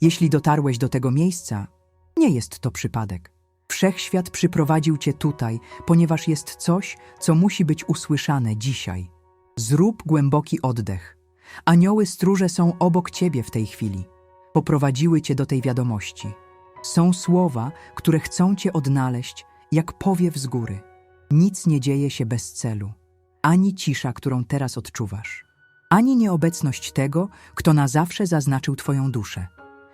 Jeśli dotarłeś do tego miejsca, nie jest to przypadek. Wszechświat przyprowadził cię tutaj, ponieważ jest coś, co musi być usłyszane dzisiaj. Zrób głęboki oddech. Anioły stróże są obok ciebie w tej chwili. Poprowadziły cię do tej wiadomości. Są słowa, które chcą cię odnaleźć, jak powiew z góry. Nic nie dzieje się bez celu. Ani cisza, którą teraz odczuwasz. Ani nieobecność tego, kto na zawsze zaznaczył twoją duszę.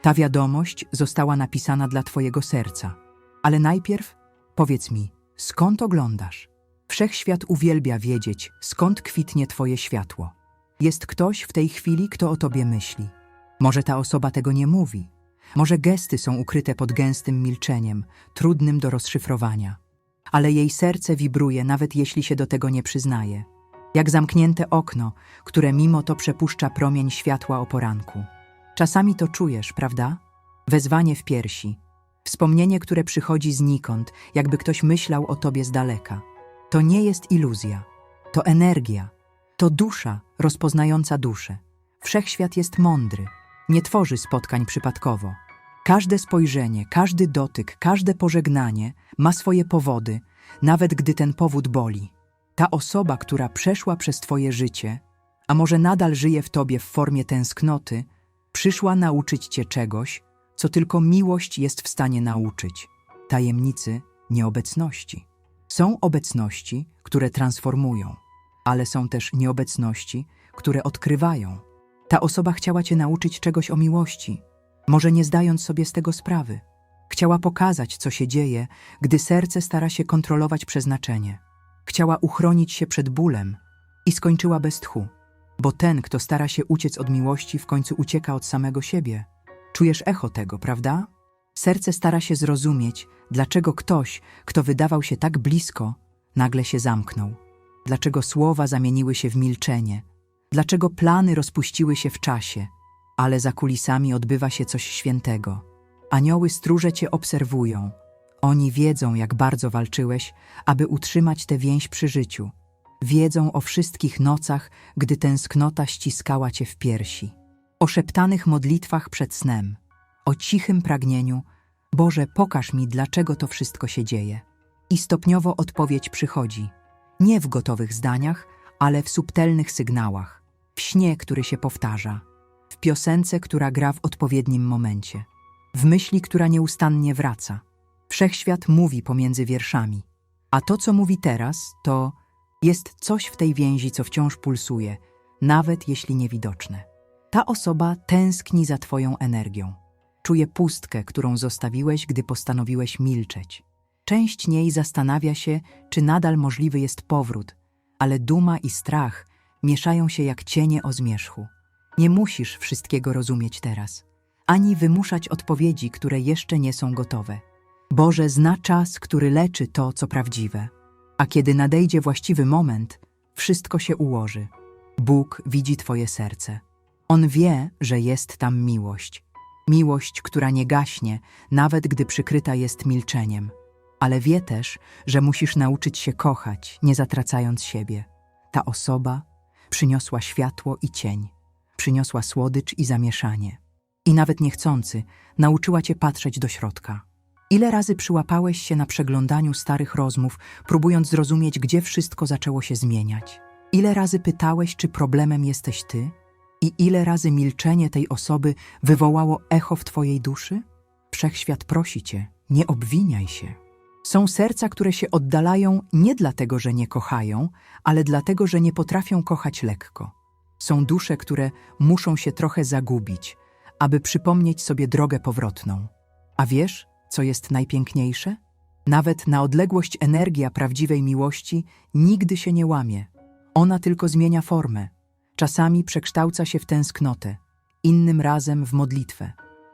Ta wiadomość została napisana dla twojego serca. Ale najpierw powiedz mi, skąd oglądasz? Wszechświat uwielbia wiedzieć, skąd kwitnie twoje światło. Jest ktoś w tej chwili, kto o tobie myśli. Może ta osoba tego nie mówi. Może gesty są ukryte pod gęstym milczeniem, trudnym do rozszyfrowania. Ale jej serce wibruje, nawet jeśli się do tego nie przyznaje. Jak zamknięte okno, które mimo to przepuszcza promień światła o poranku. Czasami to czujesz, prawda? Wezwanie w piersi. Wspomnienie, które przychodzi znikąd, jakby ktoś myślał o tobie z daleka. To nie jest iluzja. To energia. To dusza rozpoznająca duszę. Wszechświat jest mądry. Nie tworzy spotkań przypadkowo. Każde spojrzenie, każdy dotyk, każde pożegnanie ma swoje powody, nawet gdy ten powód boli. Ta osoba, która przeszła przez Twoje życie, a może nadal żyje w Tobie w formie tęsknoty, przyszła nauczyć Cię czegoś, co tylko miłość jest w stanie nauczyć tajemnicy nieobecności. Są obecności, które transformują, ale są też nieobecności, które odkrywają. Ta osoba chciała Cię nauczyć czegoś o miłości, może nie zdając sobie z tego sprawy. Chciała pokazać, co się dzieje, gdy serce stara się kontrolować przeznaczenie. Chciała uchronić się przed bólem i skończyła bez tchu, bo ten, kto stara się uciec od miłości, w końcu ucieka od samego siebie. Czujesz echo tego, prawda? Serce stara się zrozumieć, dlaczego ktoś, kto wydawał się tak blisko, nagle się zamknął. Dlaczego słowa zamieniły się w milczenie. Dlaczego plany rozpuściły się w czasie, ale za kulisami odbywa się coś świętego. Anioły stróże cię obserwują. Oni wiedzą, jak bardzo walczyłeś, aby utrzymać tę więź przy życiu. Wiedzą o wszystkich nocach, gdy tęsknota ściskała cię w piersi. O szeptanych modlitwach przed snem. O cichym pragnieniu Boże, pokaż mi, dlaczego to wszystko się dzieje. I stopniowo odpowiedź przychodzi. Nie w gotowych zdaniach, ale w subtelnych sygnałach. W śnie, który się powtarza. W piosence, która gra w odpowiednim momencie. W myśli, która nieustannie wraca. Wszechświat mówi pomiędzy wierszami. A to, co mówi teraz, to jest coś w tej więzi, co wciąż pulsuje, nawet jeśli niewidoczne. Ta osoba tęskni za Twoją energią. Czuje pustkę, którą zostawiłeś, gdy postanowiłeś milczeć. Część niej zastanawia się, czy nadal możliwy jest powrót, ale duma i strach mieszają się jak cienie o zmierzchu. Nie musisz wszystkiego rozumieć teraz, ani wymuszać odpowiedzi, które jeszcze nie są gotowe. Boże zna czas, który leczy to, co prawdziwe. A kiedy nadejdzie właściwy moment, wszystko się ułoży. Bóg widzi Twoje serce. On wie, że jest tam miłość. Miłość, która nie gaśnie, nawet gdy przykryta jest milczeniem. Ale wie też, że musisz nauczyć się kochać, nie zatracając siebie. Ta osoba przyniosła światło i cień, przyniosła słodycz i zamieszanie. I nawet niechcący, nauczyła cię patrzeć do środka. Ile razy przyłapałeś się na przeglądaniu starych rozmów, próbując zrozumieć, gdzie wszystko zaczęło się zmieniać? Ile razy pytałeś, czy problemem jesteś ty? I ile razy milczenie tej osoby wywołało echo w twojej duszy? Wszechświat prosi cię, nie obwiniaj się. Są serca, które się oddalają nie dlatego, że nie kochają, ale dlatego, że nie potrafią kochać lekko. Są dusze, które muszą się trochę zagubić, aby przypomnieć sobie drogę powrotną. A wiesz, co jest najpiękniejsze? Nawet na odległość energia prawdziwej miłości nigdy się nie łamie. Ona tylko zmienia formę. Czasami przekształca się w tęsknotę, innym razem w modlitwę,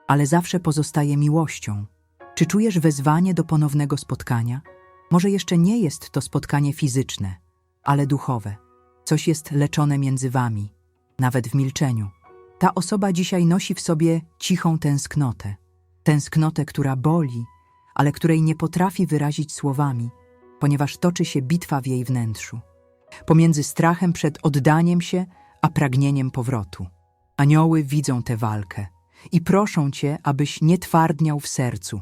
ale zawsze pozostaje miłością. Czy czujesz wezwanie do ponownego spotkania? Może jeszcze nie jest to spotkanie fizyczne, ale duchowe. Coś jest leczone między wami, nawet w milczeniu. Ta osoba dzisiaj nosi w sobie cichą tęsknotę. Tęsknotę, która boli, ale której nie potrafi wyrazić słowami, ponieważ toczy się bitwa w jej wnętrzu. Pomiędzy strachem przed oddaniem się, a pragnieniem powrotu. Anioły widzą tę walkę. i proszą cię, abyś nie twardniał w sercu.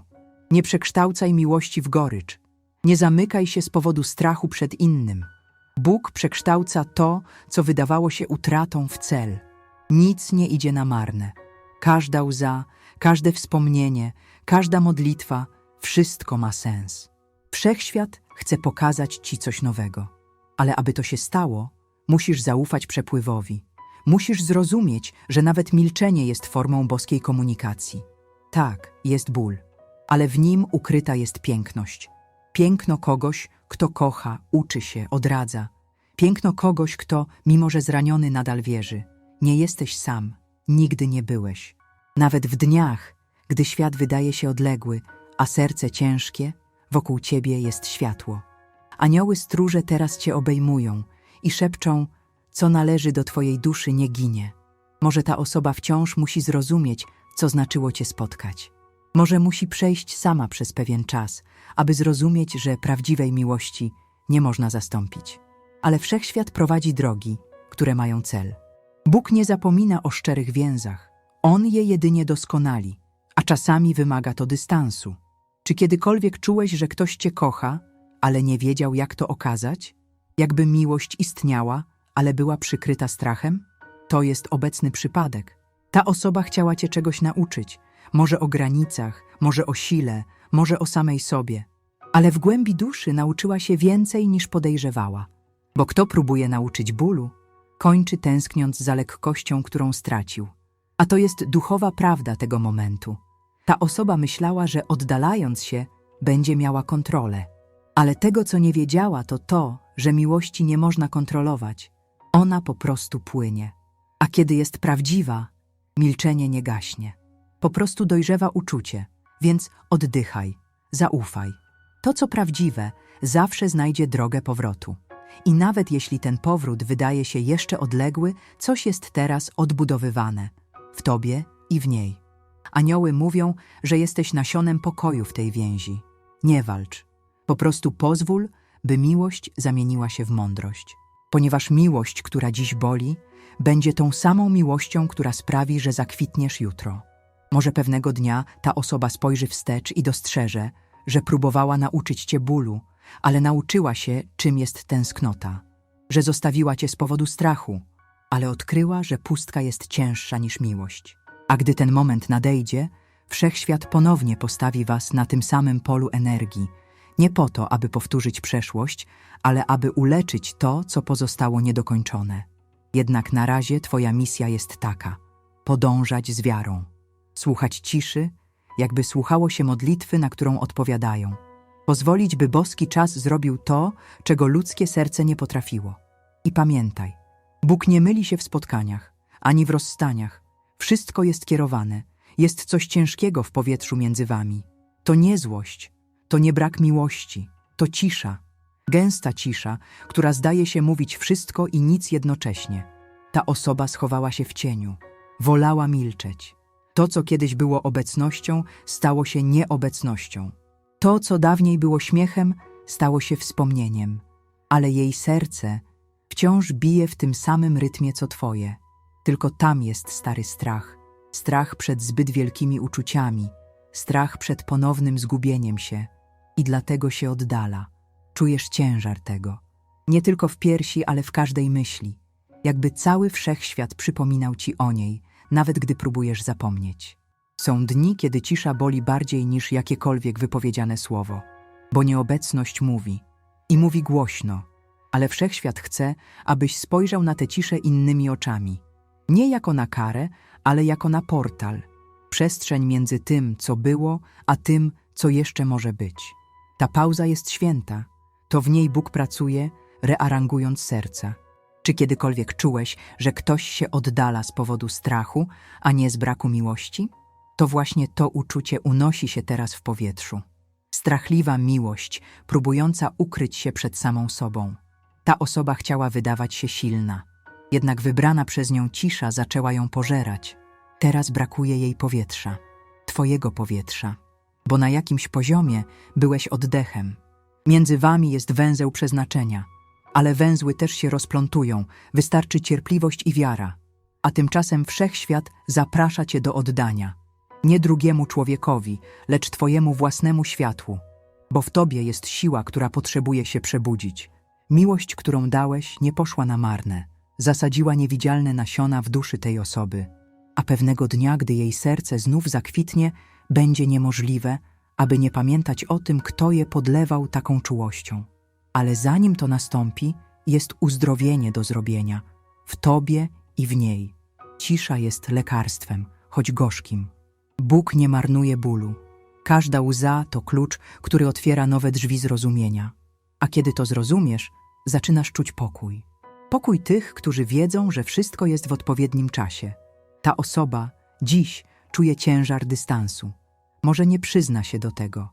Nie przekształcaj miłości w gorycz. Nie zamykaj się z powodu strachu przed innym. Bóg przekształca to, co wydawało się utratą w cel. Nic nie idzie na marne. Każda łza, każde wspomnienie, każda modlitwa, wszystko ma sens. Wszechświat chce pokazać ci coś nowego. Ale aby to się stało, musisz zaufać przepływowi. Musisz zrozumieć, że nawet milczenie jest formą boskiej komunikacji. Tak, jest ból, ale w nim ukryta jest piękność. Piękno kogoś, kto kocha, uczy się, odradza. Piękno kogoś, kto, mimo że zraniony, nadal wierzy. Nie jesteś sam, nigdy nie byłeś. Nawet w dniach, gdy świat wydaje się odległy, a serce ciężkie, wokół ciebie jest światło. Anioły stróże teraz cię obejmują i szepczą, co należy do twojej duszy nie ginie. Może ta osoba wciąż musi zrozumieć, co znaczyło cię spotkać. Może musi przejść sama przez pewien czas, aby zrozumieć, że prawdziwej miłości nie można zastąpić. Ale wszechświat prowadzi drogi, które mają cel. Bóg nie zapomina o szczerych więzach. On je jedynie doskonali, a czasami wymaga to dystansu. Czy kiedykolwiek czułeś, że ktoś cię kocha, ale nie wiedział, jak to okazać? Jakby miłość istniała, ale była przykryta strachem? To jest obecny przypadek. Ta osoba chciała cię czegoś nauczyć, może o granicach, może o sile, może o samej sobie. Ale w głębi duszy nauczyła się więcej niż podejrzewała. Bo kto próbuje nauczyć bólu, kończy tęskniąc za lekkością, którą stracił. A to jest duchowa prawda tego momentu. Ta osoba myślała, że oddalając się, będzie miała kontrolę. Ale tego, co nie wiedziała, to to, że miłości nie można kontrolować. Ona po prostu płynie. A kiedy jest prawdziwa, milczenie nie gaśnie. Po prostu dojrzewa uczucie, więc oddychaj, zaufaj. To, co prawdziwe, zawsze znajdzie drogę powrotu. I nawet jeśli ten powrót wydaje się jeszcze odległy, coś jest teraz odbudowywane w tobie i w niej. Anioły mówią, że jesteś nasionem pokoju w tej więzi. Nie walcz. Po prostu pozwól, by miłość zamieniła się w mądrość. Ponieważ miłość, która dziś boli, będzie tą samą miłością, która sprawi, że zakwitniesz jutro. Może pewnego dnia ta osoba spojrzy wstecz i dostrzeże, że próbowała nauczyć cię bólu, ale nauczyła się, czym jest tęsknota, że zostawiła cię z powodu strachu, ale odkryła, że pustka jest cięższa niż miłość. A gdy ten moment nadejdzie, wszechświat ponownie postawi was na tym samym polu energii, nie po to, aby powtórzyć przeszłość, ale aby uleczyć to, co pozostało niedokończone. Jednak na razie twoja misja jest taka: podążać z wiarą, słuchać ciszy, jakby słuchało się modlitwy, na którą odpowiadają. Pozwolić, by boski czas zrobił to, czego ludzkie serce nie potrafiło. I pamiętaj, Bóg nie myli się w spotkaniach, ani w rozstaniach. Wszystko jest kierowane. Jest coś ciężkiego w powietrzu między wami. To nie złość, to nie brak miłości, to cisza. Gęsta cisza, która zdaje się mówić wszystko i nic jednocześnie. Ta osoba schowała się w cieniu, wolała milczeć. To, co kiedyś było obecnością, stało się nieobecnością. To, co dawniej było śmiechem, stało się wspomnieniem, ale jej serce wciąż bije w tym samym rytmie co twoje. Tylko tam jest stary strach. Strach przed zbyt wielkimi uczuciami, strach przed ponownym zgubieniem się i dlatego się oddala. Czujesz ciężar tego. Nie tylko w piersi, ale w każdej myśli. Jakby cały wszechświat przypominał ci o niej, nawet gdy próbujesz zapomnieć. Są dni, kiedy cisza boli bardziej niż jakiekolwiek wypowiedziane słowo, bo nieobecność mówi i mówi głośno, ale wszechświat chce, abyś spojrzał na tę ciszę innymi oczami. Nie jako na karę, ale jako na portal. Przestrzeń między tym, co było, a tym, co jeszcze może być. Ta pauza jest święta. To w niej Bóg pracuje, rearangując serca. Czy kiedykolwiek czułeś, że ktoś się oddala z powodu strachu, a nie z braku miłości? To właśnie to uczucie unosi się teraz w powietrzu. Strachliwa miłość, próbująca ukryć się przed samą sobą. Ta osoba chciała wydawać się silna, jednak wybrana przez nią cisza zaczęła ją pożerać. Teraz brakuje jej powietrza, twojego powietrza, bo na jakimś poziomie byłeś oddechem. Między wami jest węzeł przeznaczenia, ale węzły też się rozplątują, wystarczy cierpliwość i wiara. a tymczasem wszechświat zaprasza cię do oddania. Nie drugiemu człowiekowi, lecz twojemu własnemu światłu, bo w tobie jest siła, która potrzebuje się przebudzić. Miłość, którą dałeś, nie poszła na marne. Zasadziła niewidzialne nasiona w duszy tej osoby, a pewnego dnia, gdy jej serce znów zakwitnie, będzie niemożliwe, aby nie pamiętać o tym, kto je podlewał taką czułością. Ale zanim to nastąpi, jest uzdrowienie do zrobienia w tobie i w niej. Cisza jest lekarstwem, choć gorzkim. Bóg nie marnuje bólu. Każda łza to klucz, który otwiera nowe drzwi zrozumienia. A kiedy to zrozumiesz, zaczynasz czuć pokój. Pokój tych, którzy wiedzą, że wszystko jest w odpowiednim czasie. Ta osoba dziś czuje ciężar dystansu. Może nie przyzna się do tego.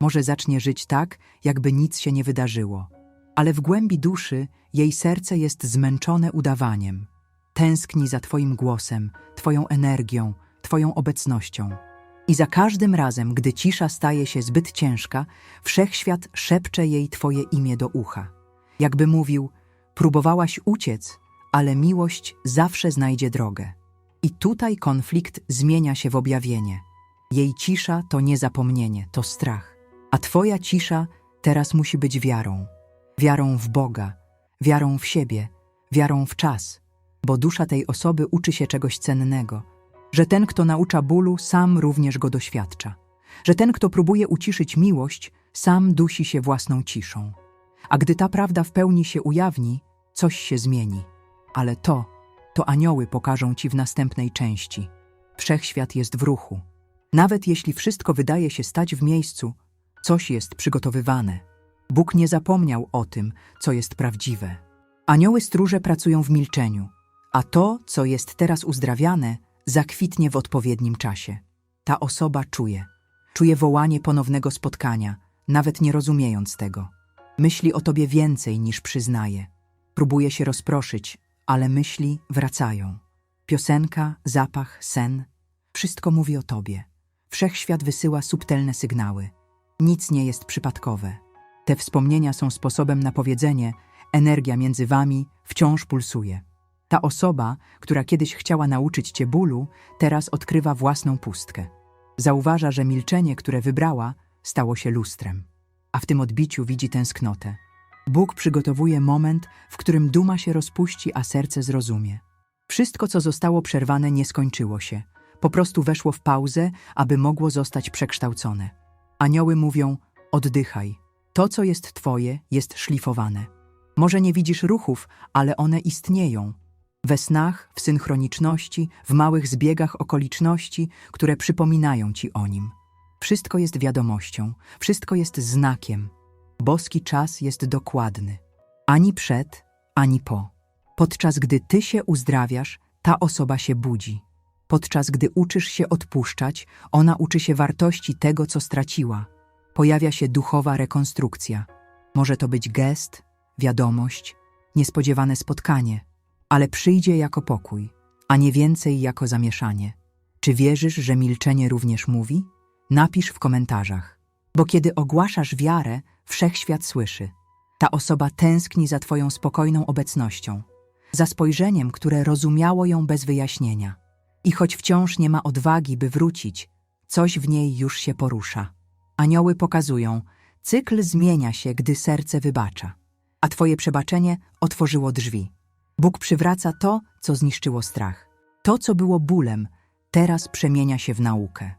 Może zacznie żyć tak, jakby nic się nie wydarzyło. Ale w głębi duszy jej serce jest zmęczone udawaniem. Tęskni za Twoim głosem, Twoją energią, Twoją obecnością. I za każdym razem, gdy cisza staje się zbyt ciężka, wszechświat szepcze jej Twoje imię do ucha. Jakby mówił: Próbowałaś uciec, ale miłość zawsze znajdzie drogę. I tutaj konflikt zmienia się w objawienie. Jej cisza to nie zapomnienie, to strach. A Twoja cisza teraz musi być wiarą. Wiarą w Boga, wiarą w siebie, wiarą w czas, bo dusza tej osoby uczy się czegoś cennego, że ten, kto naucza bólu, sam również go doświadcza, że ten, kto próbuje uciszyć miłość, sam dusi się własną ciszą. A gdy ta prawda w pełni się ujawni, coś się zmieni. Ale to, to anioły pokażą ci w następnej części. Wszechświat jest w ruchu. Nawet jeśli wszystko wydaje się stać w miejscu, coś jest przygotowywane. Bóg nie zapomniał o tym, co jest prawdziwe. Anioły stróże pracują w milczeniu, a to, co jest teraz uzdrawiane, zakwitnie w odpowiednim czasie. Ta osoba czuje. Czuje wołanie ponownego spotkania, nawet nie rozumiejąc tego. Myśli o tobie więcej niż przyznaje. Próbuje się rozproszyć, ale myśli wracają. Piosenka, zapach, sen wszystko mówi o tobie. Wszechświat wysyła subtelne sygnały. Nic nie jest przypadkowe. Te wspomnienia są sposobem na powiedzenie: energia między wami wciąż pulsuje. Ta osoba, która kiedyś chciała nauczyć cię bólu, teraz odkrywa własną pustkę. Zauważa, że milczenie, które wybrała, stało się lustrem, a w tym odbiciu widzi tęsknotę. Bóg przygotowuje moment, w którym duma się rozpuści, a serce zrozumie. Wszystko, co zostało przerwane, nie skończyło się. Po prostu weszło w pauzę, aby mogło zostać przekształcone. Anioły mówią: oddychaj. To, co jest twoje, jest szlifowane. Może nie widzisz ruchów, ale one istnieją. We snach, w synchroniczności, w małych zbiegach okoliczności, które przypominają ci o nim. Wszystko jest wiadomością, wszystko jest znakiem. Boski czas jest dokładny. Ani przed, ani po. Podczas gdy ty się uzdrawiasz, ta osoba się budzi. Podczas gdy uczysz się odpuszczać, ona uczy się wartości tego, co straciła. Pojawia się duchowa rekonstrukcja. Może to być gest, wiadomość, niespodziewane spotkanie, ale przyjdzie jako pokój, a nie więcej jako zamieszanie. Czy wierzysz, że milczenie również mówi? Napisz w komentarzach. Bo kiedy ogłaszasz wiarę, wszechświat słyszy. Ta osoba tęskni za Twoją spokojną obecnością, za spojrzeniem, które rozumiało ją bez wyjaśnienia. I choć wciąż nie ma odwagi, by wrócić, coś w niej już się porusza. Anioły pokazują, cykl zmienia się, gdy serce wybacza, a Twoje przebaczenie otworzyło drzwi. Bóg przywraca to, co zniszczyło strach. To, co było bólem, teraz przemienia się w naukę.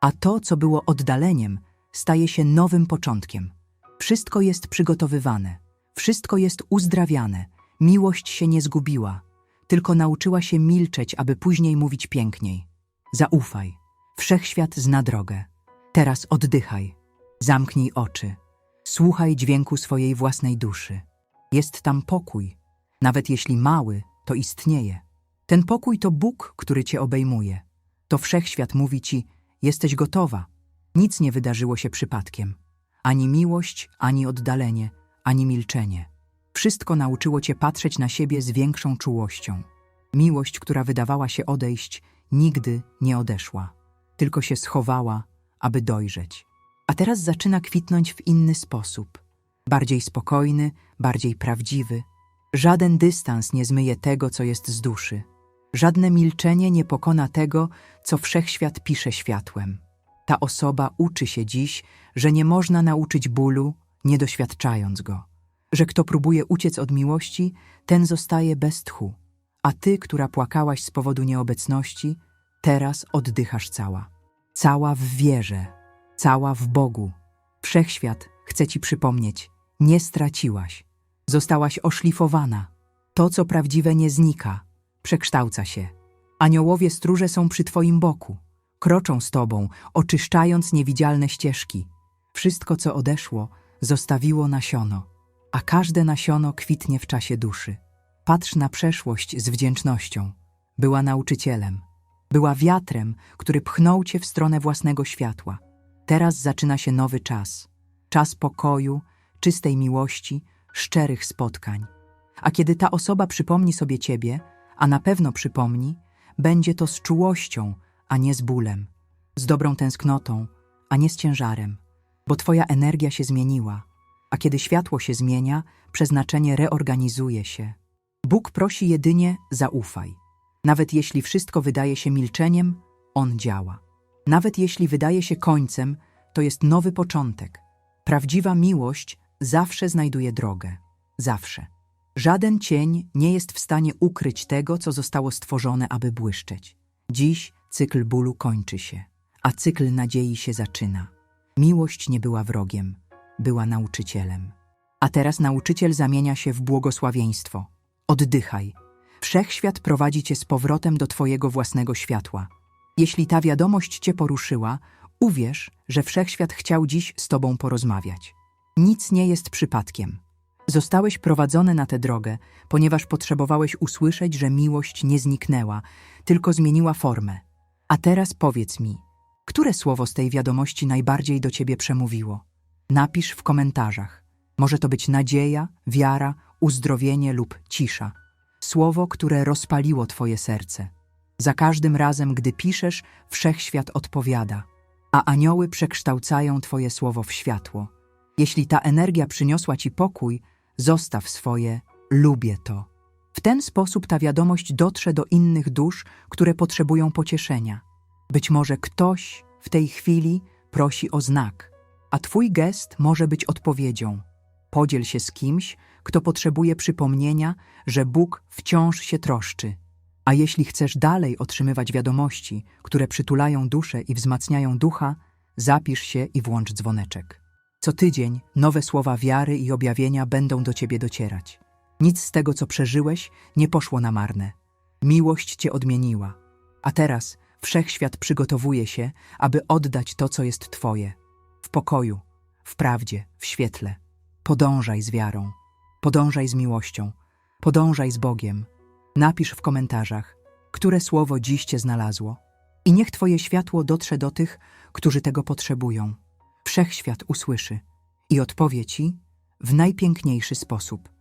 A to, co było oddaleniem, staje się nowym początkiem. Wszystko jest przygotowywane, wszystko jest uzdrawiane, miłość się nie zgubiła, tylko nauczyła się milczeć, aby później mówić piękniej. Zaufaj, wszechświat zna drogę. Teraz oddychaj, zamknij oczy, słuchaj dźwięku swojej własnej duszy. Jest tam pokój, nawet jeśli mały, to istnieje. Ten pokój to Bóg, który cię obejmuje. To wszechświat mówi ci: jesteś gotowa. Nic nie wydarzyło się przypadkiem. Ani miłość, ani oddalenie, ani milczenie. Wszystko nauczyło cię patrzeć na siebie z większą czułością. Miłość, która wydawała się odejść, nigdy nie odeszła, tylko się schowała, aby dojrzeć. A teraz zaczyna kwitnąć w inny sposób bardziej spokojny, bardziej prawdziwy. Żaden dystans nie zmyje tego, co jest z duszy. Żadne milczenie nie pokona tego, co wszechświat pisze światłem. Ta osoba uczy się dziś, że nie można nauczyć bólu, nie doświadczając go. Że kto próbuje uciec od miłości, ten zostaje bez tchu. A ty, która płakałaś z powodu nieobecności, teraz oddychasz cała. Cała w wierze, cała w Bogu. Wszechświat chce ci przypomnieć, nie straciłaś. Zostałaś oszlifowana. To, co prawdziwe, nie znika, przekształca się. Aniołowie stróże są przy twoim boku. Kroczą z tobą, oczyszczając niewidzialne ścieżki. Wszystko, co odeszło, zostawiło nasiono, a każde nasiono kwitnie w czasie duszy. Patrz na przeszłość z wdzięcznością. Była nauczycielem. Była wiatrem, który pchnął cię w stronę własnego światła. Teraz zaczyna się nowy czas. Czas pokoju, czystej miłości, szczerych spotkań. A kiedy ta osoba przypomni sobie ciebie, a na pewno przypomni, będzie to z czułością, a nie z bólem, z dobrą tęsknotą, a nie z ciężarem, bo twoja energia się zmieniła, a kiedy światło się zmienia, przeznaczenie reorganizuje się. Bóg prosi jedynie zaufaj. Nawet jeśli wszystko wydaje się milczeniem, On działa. Nawet jeśli wydaje się końcem, to jest nowy początek. Prawdziwa miłość zawsze znajduje drogę. Zawsze. Żaden cień nie jest w stanie ukryć tego, co zostało stworzone, aby błyszczeć. Dziś cykl bólu kończy się, a cykl nadziei się zaczyna. Miłość nie była wrogiem, była nauczycielem. A teraz nauczyciel zamienia się w błogosławieństwo. Oddychaj. Wszechświat prowadzi cię z powrotem do twojego własnego światła. Jeśli ta wiadomość cię poruszyła, uwierz, że wszechświat chciał dziś z tobą porozmawiać. Nic nie jest przypadkiem. Zostałeś prowadzony na tę drogę, ponieważ potrzebowałeś usłyszeć, że miłość nie zniknęła, tylko zmieniła formę. A teraz powiedz mi, które słowo z tej wiadomości najbardziej do ciebie przemówiło? Napisz w komentarzach. Może to być nadzieja, wiara, uzdrowienie lub cisza. Słowo, które rozpaliło twoje serce. Za każdym razem, gdy piszesz, wszechświat odpowiada, a anioły przekształcają twoje słowo w światło. Jeśli ta energia przyniosła ci pokój, zostaw swoje lubię to. W ten sposób ta wiadomość dotrze do innych dusz, które potrzebują pocieszenia. Być może ktoś w tej chwili prosi o znak, a twój gest może być odpowiedzią. Podziel się z kimś, kto potrzebuje przypomnienia, że Bóg wciąż się troszczy. A jeśli chcesz dalej otrzymywać wiadomości, które przytulają duszę i wzmacniają ducha, zapisz się i włącz dzwoneczek. Co tydzień nowe słowa wiary i objawienia będą do ciebie docierać. Nic z tego, co przeżyłeś, nie poszło na marne. Miłość cię odmieniła. A teraz wszechświat przygotowuje się, aby oddać to, co jest twoje. W pokoju, w prawdzie, w świetle. Podążaj z wiarą, podążaj z miłością, podążaj z Bogiem. Napisz w komentarzach, które słowo dziś cię znalazło. I niech twoje światło dotrze do tych, którzy tego potrzebują. Wszechświat usłyszy i odpowie ci w najpiękniejszy sposób.